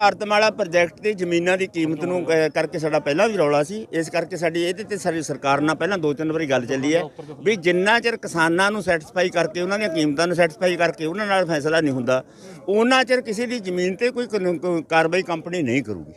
Bharatmala project ਤੇ ਜ਼ਮੀਨਾਂ ਦੀ ਕੀਮਤ ਨੂੰ ਕਰਕੇ ਸਾਡਾ ਪਹਿਲਾਂ ਵੀ ਰੌਲਾ ਸੀ। ਇਸ ਕਰਕੇ ਸਾਡੀ ਇਹਦੇ ਤੇ ਸਾਡੀ ਸਰਕਾਰ ਨਾਲ ਪਹਿਲਾਂ ਦੋ ਤਿੰਨ ਵਾਰੀ ਗੱਲ ਚੱਲੀ ਹੈ ਵੀ ਜਿੰਨਾ ਚਿਰ ਕਿਸਾਨਾਂ ਨੂੰ ਸੈਟੀਸਫਾਈ ਕਰਕੇ, ਉਹਨਾਂ ਦੀਆਂ ਕੀਮਤਾਂ ਨੂੰ ਸੈਟੀਸਫਾਈ ਕਰਕੇ ਉਹਨਾਂ ਨਾਲ ਫੈਸਲਾ ਨਹੀਂ ਹੁੰਦਾ, ਉਹਨਾਂ ਚਿਰ ਕਿਸੇ ਦੀ ਜ਼ਮੀਨ ਤੇ ਕੋਈ ਕਾਨੂੰਨ- ਕੋਈ ਕਾਰਵਾਈ ਕੰਪਨੀ ਨਹੀਂ ਕਰੂਗੀ।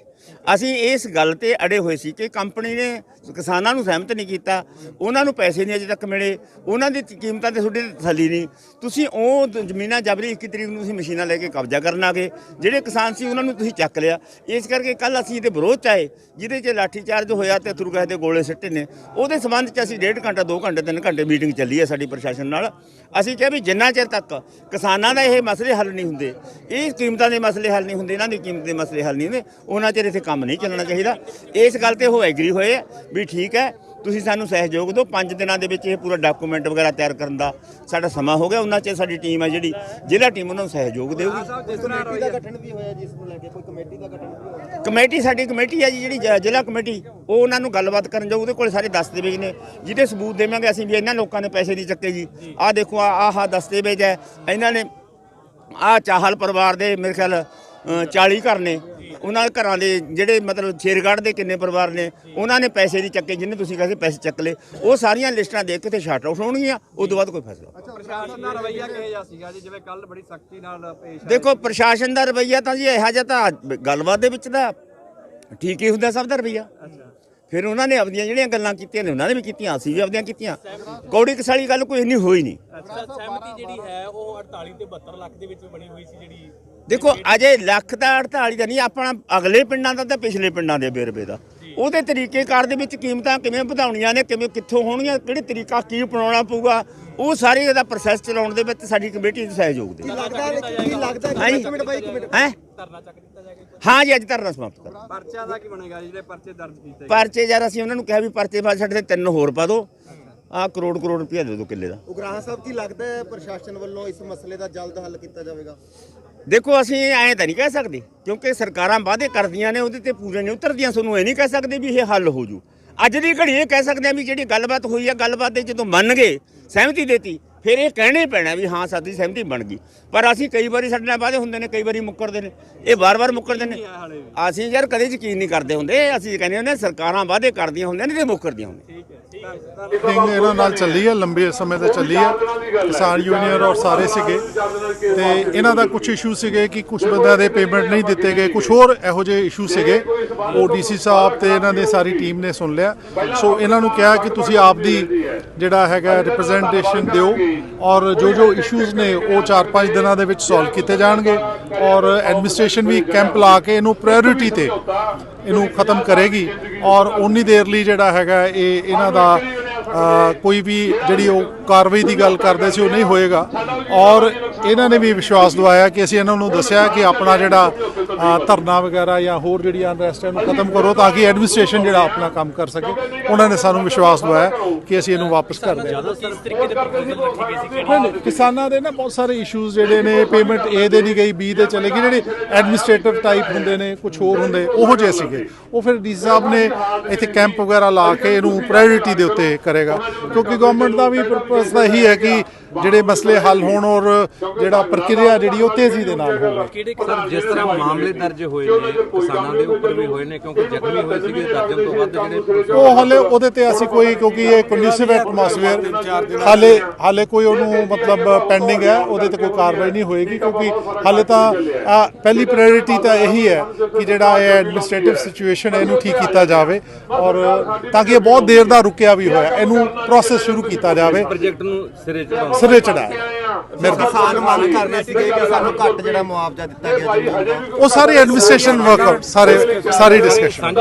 ਅਸੀਂ ਇਸ ਗੱਲ ਤੇ ਅੜੇ ਹੋਏ ਸੀ ਕਿ ਕੰਪਨੀ ਨੇ ਕਿਸਾਨਾਂ ਨੂੰ ਸਹਿਮਤ ਨਹੀਂ ਕੀਤਾ, ਉਹਨਾਂ ਨੂੰ ਪੈਸੇ ਨਹੀਂ ਅਜੇ ਤੱਕ ਮਿਲੇ, ਉਹਨਾਂ ਦੀ ਕੀਮਤਾਂ ਤੇ ਤੁਹਾਡੀ ਥੱਲੀ ਨਹੀਂ। ਤੁਸੀਂ ਉਹ ਜ਼ਮੀਨਾਂ ਜਬਰੀ 21 ਤਰੀਕ ਨੂੰ ਤੁਸੀਂ ਮਸ਼ੀਨਾਂ ਲੈ ਕੇ ਕਬਜ਼ਾ ਕਰਨ ਆ ਗਏ। ਜਿਹੜੇ ਕਿਸਾਨ ਸੀ, ਉਹਨਾਂ ਨੂੰ ਤੁਸੀਂ ਚੱਕ ਲਿਆ। ਇਸ ਕਰਕੇ ਕੱਲ ਅਸੀਂ ਇਹਦੇ ਵਿਰੋਧ ਚ ਆਏ, ਜਿਹਦੇ 'ਚ ਲਾਠੀ ਚਾਰਜ ਹੋਇਆ ਤੇ ਅਥਰੂ ਗੈਸ ਦੇ ਗੋਲੇ ਸਿੱਟੇ ਨੇ। ਉਹਦੇ ਸੰਬੰਧ 'ਚ ਅਸੀਂ ਡੇਢ ਘੰਟਾ 2 ਘੰਟੇ 3 ਘੰਟੇ ਮੀਟਿੰਗ ਚੱਲੀ ਹੈ ਸਾਡੀ ਪ੍ਰਸ਼ਾਸਨ ਨਾਲ। ਅਸੀਂ ਕਿਹਾ ਵੀ ਜਿੰਨਾ ਚਿਰ ਤੱਕ ਕਿਸਾਨਾਂ ਦਾ ਇਹ ਮਸਲੇ ਹੱਲ ਨਹੀਂ ਹੁੰਦੇ, ਇਹ ਕੀਮਤਾਂ ਦੇ ਮਸਲੇ ਹੱਲ ਨਹੀਂ ਹੁੰਦੇ, ਇਹਨਾਂ ਦੀ ਕੀਮਤ ਦੇ ਮਸਲੇ ਹੱਲ ਨਹੀਂ ਹੁੰਦੇ, ਉਹਨਾਂ ਚਿਰ ਇੱਥੇ ਕੰਮ ਨਹੀਂ ਚੱਲਣਾ ਚਾਹੀਦਾ। ਇਸ ਗੱਲ ਤੇ ਉਹ ਐਗਰੀ ਹੋਏ ਆ ਵੀ ਠੀਕ ਹੈ ਤੁਸੀਂ ਸਾਨੂੰ ਸਹਿਯੋਗ ਦਿਓ। 5 ਦਿਨਾਂ ਦੇ ਵਿੱਚ ਇਹ ਪੂਰਾ ਡਾਕੂਮੈਂਟ ਵਗੈਰਾ ਤਿਆਰ ਕਰਨ ਦਾ ਸਾਡਾ ਸਮਾਂ ਹੋ ਗਿਆ। ਉਹਨਾਂ ਚ ਸਾਡੀ ਟੀਮ ਹੈ ਜਿਹੜੀ ਜ਼ਿਲ੍ਹਾ ਟੀਮ ਉਹਨਾਂ ਨੂੰ ਸਹਿਯੋਗ ਦੇਊਗੀ। ਕਮੇਟੀ ਦਾ ਗਠਨ ਵੀ ਹੋਇਆ ਜਿਸ ਨੂੰ ਲੈ ਕੇ ਕੋਈ ਕਮੇਟੀ ਦਾ ਗਠਨ ਵੀ ਹੋਇਆ? ਕਮੇਟੀ ਸਾਡੀ ਕਮੇਟੀ ਹੈ ਜੀ ਜਿਹੜੀ ਜ਼ਿਲ੍ਹਾ ਕਮੇਟੀ ਉਹ ਉਹਨਾਂ ਨੂੰ ਗੱਲਬਾਤ ਕਰਨ ਜਾਊ। ਉਹਦੇ ਕੋਲ ਸਾਰੇ ਦਸਤਾਵੇਜ਼ ਨੇ। ਜਿਹਦੇ ਸਬੂਤ ਦੇਵਾਂਗੇ ਅਸੀਂ ਵੀ ਇਹਨਾਂ ਲੋਕਾਂ ਨੇ ਪੈਸੇ ਨਹੀਂ ਚੱਕੇ ਜੀ। ਆਹ ਦੇਖੋ ਆਹ ਆਹ ਦਸਤਾਵੇਜ਼ ਹੈ ਇਹਨਾਂ ਨੇ ਆਹ ਚਾਹਲ ਪਰਿਵਾਰ ਦੇ ਮੇਰੇ ਖਿਆਲ ਅ, 40 ਘਰ ਨੇ। ਉਹਨਾਂ ਦੇ ਘਰਾਂ ਦੇ ਜਿਹੜੇ ਮਤਲਬ ਸ਼ੇਰਗੜ੍ਹ ਦੇ ਕਿੰਨੇ ਪਰਿਵਾਰ ਨੇ ਉਹਨਾਂ ਨੇ ਪੈਸੇ ਨਹੀਂ ਚੱਕੇ ਜਿੰਨੇ ਤੁਸੀਂ ਕਹਿੰਦੇ ਪੈਸੇ ਚੱਕ ਲਏ। ਉਹ ਸਾਰੀਆਂ ਲਿਸਟਾਂ ਦੇਖ ਕੇ ਤੇ ਸ਼ਾਰਟ ਆਊਟ ਹੋਣਗੀਆਂ ਉਸ ਤੋਂ ਬਾਅਦ ਕੋਈ ਫੈਸਲਾ ਪ੍ਰਸ਼ਾਸਨ ਦਾ ਰਵੱਈਆ ਕਿਹੋ ਜਿਹਾ ਸੀਗਾ ਜੀ? ਜਿਵੇਂ ਕੱਲ ਬੜੀ ਸਖਤੀ ਨਾਲ ਪੇਸ਼ ਆਏ ਦੇਖੋ ਪ੍ਰਸ਼ਾਸਨ ਦਾ ਰਵਈਆ ਤਾਂ ਜੀ ਇਹੋ ਜਿਹਾ ਤਾਂ ਗੱਲਬਾਤ ਦੇ ਵਿੱਚ ਤਾਂ ਠੀਕ ਹੀ ਹੁੰਦਾ ਸਭ ਦਾ ਰਵਈਆ। ਫਿਰ ਉਹਨਾਂ ਨੇ ਆਪਣੀਆਂ ਜਿਹੜੀਆਂ ਗੱਲਾਂ ਕੀਤੀਆਂ ਨੇ ਉਹਨਾਂ ਨੇ ਵੀ ਕੀਤੀਆਂ ਅਸੀਂ ਵੀ ਆਪਣੀਆਂ ਕੀਤੀਆਂ। ਕੌੜੀ ਕਸਾਲੀ ਗੱਲ ਕੋਈ ਇੰਨੀ ਹੋਈ ਨਹੀਂ। ਸਹਿਮਤੀ ਜਿਹੜੀ ਹੈ ਉਹ 48 ਤੇ 72 ਲੱਖ ਦੇ ਵਿੱਚ ਬਣੀ ਹੋਈ ਸੀ ਜਿਹੜੀ ਦੇਖੋ ਅਜੇ ਲੱਖ ਦਾ 48 ਦਾ ਨਹੀਂ ਆਪਣਾ ਅਗਲੇ ਪਿੰਡਾਂ ਦਾ ਤੇ ਪਿਛਲੇ ਪਿੰਡਾਂ ਦੇ ਬੇਰਬੇ ਦਾ। ਉਹਦੇ ਤਰੀਕੇਕਾਰ ਦੇ ਵਿੱਚ ਕੀਮਤਾਂ ਕਿਵੇਂ ਵਧਾਉਣੀਆਂ ਨੇ ਕਿਵੇਂ ਕਿੱਥੋਂ ਹੋਣਗੀਆਂ ਕਿਹੜੇ ਤਰੀਕਾ ਕੀ ਅਪਣਾਉਣਾ ਪਊਗਾ ਉਹ ਸਾਰੇ ਇਹਦਾ ਪ੍ਰੋਸੈਸ ਚਲਾਉਣ ਦੇ ਵਿੱਚ ਸਾਡੀ ਕਮੇਟੀ ਨੂੰ ਸਹਿਯੋਗ ਦੇ। ਲੱਗਦਾ ਹੈ ਕੀ ਲੱਗਦਾ ਹੈ ਹਾਂਜੀ। ਇੱਕ ਮਿੰਟ ਬਾਈ ਇੱਕ ਮਿੰਟ। ਹੈ? ਧਰਨਾ ਚੱਕ ਦਿੱਤਾ ਜਾਏਗਾ ਹਾਂ ਜੀ ਅੱਜ ਧਰਨਾ ਸਮਾਪਤ ਕਰ। ਪਰਚਾ ਦਾ ਕੀ ਬਣੇਗਾ ਜਿਹੜੇ ਪਰਚੇ ਦਰਜ ਕੀਤੇ ਗਏ? ਪਰਚੇ ਯਾਰ ਅਸੀਂ ਉਹਨਾਂ ਨੂੰ ਕਿਹਾ ਵੀ ਪਰਚੇ ਬਾਅਦ ਸਾਡੇ ਤੇ ਤਿੰਨ ਹੋਰ ਪਾ ਦਿਓ ਆ ਕਰੋੜ ਕਰੋੜ ਰੁਪਇਆ ਦੇ ਦਿਓ ਕਿੱਲੇ ਦਾ। ਉਗਰਾਹਾਂ ਸਾਹਿਬ ਕੀ ਲੱਗਦਾ ਹੈ ਪ੍ਰਸ਼ਾਸਨ ਵੱਲੋਂ ਇਸ ਮਸਲੇ ਦਾ ਜਲਦ ਹੱਲ ਕੀਤਾ ਜਾਵੇਗਾ? ਦੇਖੋ, ਅਸੀਂ ਐਂ ਤਾਂ ਨਹੀਂ ਕਹਿ ਸਕਦੇ, ਕਿਉਂਕਿ ਸਰਕਾਰਾਂ ਵਾਅਦੇ ਕਰਦੀਆਂ ਨੇ, ਉਹਦੇ ਤੇ ਪੂਰੇ ਨਹੀਂ ਉਤਰਦੀਆਂ, ਤੁਹਾਨੂੰ ਇਹ ਨਹੀਂ ਕਹਿ ਸਕਦੇ ਵੀ ਇਹ ਹੱਲ ਹੋ ਜੂ। ਅੱਜ ਦੀ ਘੜੀ ਇਹ ਕਹਿ ਸਕਦੇ ਆ ਵੀ ਜਿਹੜੀ ਗੱਲਬਾਤ ਹੋਈ ਆ, ਗੱਲਬਾਤ ਦੇ ਜਦੋਂ ਮੰਨ ਗਏ, ਸਹਿਮਤੀ ਦੇਤੀ, ਫਿਰ ਇਹ ਕਹਿਣੇ ਪੈਣਾ ਵੀ ਹਾਂ, ਸਾਡੀ ਸਹਿਮਤੀ ਬਣ ਗਈ। ਪਰ ਅਸੀਂ ਕਈ ਵਾਰੀ ਸਾਡੇ ਨਾਲ ਵਾਅਦੇ ਹੁੰਦੇ ਨੇ, ਕਈ ਵਾਰੀ ਮੁੱਕਰਦੇ ਨੇ, ਇਹ ਵਾਰ-ਵਾਰ ਮੁੱਕਰਦੇ ਨੇ। ਅਸੀਂ ਯਾਰ ਕਦੇ ਯਕੀਨ ਨਹੀਂ ਕਰਦੇ ਹੁੰਦੇ, ਅਸੀਂ ਕਹਿੰਦੇ ਹੁੰਦੇ ਸਰਕਾਰਾਂ ਵਾਅਦੇ ਕਰਦੀਆਂ ਹੁੰਦੀਆਂ ਨੇ ਤੇ ਮੁੱਕਰਦੀਆਂ ਹੁੰਦੀਆਂ ਮੀਟਿੰਗ ਇਹਨਾਂ ਨਾਲ ਚੱਲੀ ਹੈ, ਲੰਬੇ ਸਮੇਂ ਤੋਂ ਚੱਲੀ ਹੈ। ਕਿਸਾਨ ਯੂਨੀਅਨ ਔਰ ਸਾਰੇ ਸੀਗੇ। ਤੇ ਇਹਨਾਂ ਦਾ ਕੁਝ ਇਸ਼ੂ ਸੀਗੇ ਕਿ ਕੁਝ ਬੰਦਿਆਂ ਦੇ ਪੇਮੈਂਟ ਨਹੀਂ ਦਿੱਤੇ ਗਏ। ਕੁਝ ਹੋਰ ਇਹੋ ਜਿਹੇ ਇਸ਼ੂ ਸੀਗੇ। ਉਹ ਡੀਸੀ ਸਾਹਿਬ ਤੇ ਇਹਨਾਂ ਦੇ ਸਾਰੀ ਟੀਮ ਨੇ ਸੁਣ ਲਿਆ। ਸੋ ਇਹਨਾਂ ਨੂੰ ਕਿਹਾ ਕਿ ਤੁਸੀਂ ਆਪ ਦੀ ਜਿਹੜਾ ਹੈਗਾ ਰਿਪਰੈਜ਼ੈਂਟੇਸ਼ਨ ਦਿਓ ਔਰ ਜੋ ਜੋ ਇਸ਼ੂਜ਼ ਨੇ, ਉਹ 4-5 ਦਿਨਾਂ ਦੇ ਵਿੱਚ ਸੋਲਵ ਕੀਤੇ ਜਾਣਗੇ। ਔਰ ਐਡਮਿਨਿਸਟ੍ਰੇਸ਼ਨ ਵੀ ਕੈਂਪ ਲਾ ਕੇ ਇਹਨੂੰ ਪ੍ਰਾਇੋਰਟੀ ਤੇ ਇਹਨੂੰ ਖਤਮ ਕਰੇਗੀ ਔਰ ਉਨੀ ਦੇਰ ਲਈ ਜਿਹੜਾ ਹੈਗਾ ਇਹ ਇਹਨਾਂ ਦਾ ਕੋਈ ਵੀ ਜਿਹੜੀ ਉਹ ਕਾਰਵਾਈ ਦੀ ਗੱਲ ਕਰਦੇ ਸੀ, ਉਹ ਨਹੀਂ ਹੋਏਗਾ। ਔਰ ਇਹਨਾਂ ਨੇ ਵੀ ਵਿਸ਼ਵਾਸ ਦਵਾਇਆ ਕਿ ਅਸੀਂ ਇਹਨਾਂ ਨੂੰ ਦੱਸਿਆ ਕਿ ਆਪਣਾ ਜਿਹੜਾ ਧਰਨਾ ਵਗੈਰਾ ਜਾਂ ਹੋਰ ਜਿਹੜੀ ਅਨਰੈਸਟ ਹੈ ਇਹਨੂੰ ਖਤਮ ਕਰੋ ਤਾਂ ਕਿ ਐਡਮਿਨਿਸਟ੍ਰੇਸ਼ਨ ਜਿਹੜਾ ਆਪਣਾ ਕੰਮ ਕਰ ਸਕੇ। ਉਹਨਾਂ ਨੇ ਸਾਨੂੰ ਵਿਸ਼ਵਾਸ ਦਵਾਇਆ ਕਿ ਅਸੀਂ ਇਹਨੂੰ ਵਾਪਸ ਕਰ ਦੇ ਨਹੀਂ, ਕਿਸਾਨਾਂ ਦੇ ਨਾ ਬਹੁਤ ਸਾਰੇ ਇਸ਼ੂਜ਼ ਜਿਹੜੇ ਨੇ ਪੇਮੈਂਟ ਏ ਦੇ ਨਹੀਂ ਗਈ ਬੀ ਦੇ ਚਲੇ ਗਈ ਜਿਹੜੇ ਐਡਮਿਨਿਸਟ੍ਰੇਟਿਵ ਟਾਈਪ ਹੁੰਦੇ ਨੇ ਕੁਝ ਹੋਰ ਹੁੰਦੇ ਉਹੋ ਜਿਹੇ ਸੀਗੇ। ਉਹ ਫਿਰ ਡੀ ਸਾਹਿਬ ਨੇ ਇੱਥੇ ਕੈਂਪ ਵਗੈਰਾ ਲਾ ਕੇ ਇਹਨੂੰ ਪ੍ਰਾਇੋਰਟੀ ਦੇ ਉੱਤੇ ਕਰੇਗਾ। ਕਿਉਂਕਿ ਗਵਰਨਮੈਂਟ ਦਾ ਵੀ ਪਰਪਸ ਤਾਂ ਇਹੀ ਹੈ ਕਿ ਜਿਹੜੇ ਮਸਲੇ ਹੱਲ ਹੋਣ ਔਰ ਜਿਹੜਾ ਪ੍ਰਕਿਰਿਆ ਜਿਹੜੀ ਉਹ ਤੇਜ਼ੀ ਦੇ ਨਾਲ ਹੋਵੇ। ਕਿਹੜੇ ਸਰ ਜਿਸ ਤਰ੍ਹਾਂ ਮਾਮਲੇ ਦਰਜ ਹੋਏ ਨੇ? ਕਿਸਾਨਾਂ ਦੇ ਉੱਪਰ ਵੀ ਹੋਏ ਨੇ ਕਿਉਂਕਿ ਜ਼ਖਮੀ ਹੋਏ ਸੀਗੇ ਦਰਜਨ ਤੋਂ ਵੱਧ ਜਿਹੜੇ ਉਹ ਹਲੇ ਉਹਦੇ ਤੇ ਅਸੀਂ ਕੋਈ ਕਿਉਂਕਿ ਇਹ ਕੰਡਿਊਸਿਵ ਐਟਮੋਸਫੇਅਰ ਹਾਲੇ ਹਾਲੇ ਕੋਈ ਉਹਨੂੰ ਮਤਲਬ ਪੈਂਡਿੰਗ ਹੈ ਉਹਦੇ ਤੇ ਕੋਈ ਕਾਰਵਾਈ ਨਹੀਂ ਹੋਏਗੀ ਕਿਉਂਕਿ ਹਾਲੇ ਤਾਂ ਪਹਿਲੀ ਪ੍ਰਾਇੋਰਟੀ ਤਾਂ ਇਹੀ ਹੈ ਕਿ ਜਿਹੜਾ ਇਹ ਐਡਮਿਨਿਸਟ੍ਰੇਟਿਵ ਸਿਚੁਏਸ਼ਨ ਹੈ ਇਹਨੂੰ ਠੀਕ ਕੀਤਾ ਜਾਵੇ ਔਰ ਤਾਂ ਕਿ ਇਹ ਬਹੁਤ ਦੇਰ ਦਾ ਰੁਕਿਆ ਵੀ ਹੋਇਆ ਇਹਨੂੰ ਪ੍ਰੋਸੈਸ ਸ਼ੁਰੂ ਕੀਤਾ ਜਾਵੇ। ਪ੍ਰੋਜੈਕਟ ਨੂੰ ਸਿਰੇ ਚੜਾਉਣਾ ਸਿਰੇ ਚੜਾਇਆ। ਮੇਰੇ ਮੰਗ ਕਰ ਰਹੇ ਸੀਗੇ ਕਿ ਸਾਨੂੰ ਘੱਟ ਜਿਹੜਾ ਮੁਆਵਜ਼ਾ ਦਿੱਤਾ ਗਿਆ ਉਹ ਸਾਰੇ ਐਡਮਿਨਿਸਟ੍ਰੇਸ਼ਨ ਵਰਕਰ ਸਾਰੇ ਸਾਰੀ ਡਿਸਕਸ਼ਨ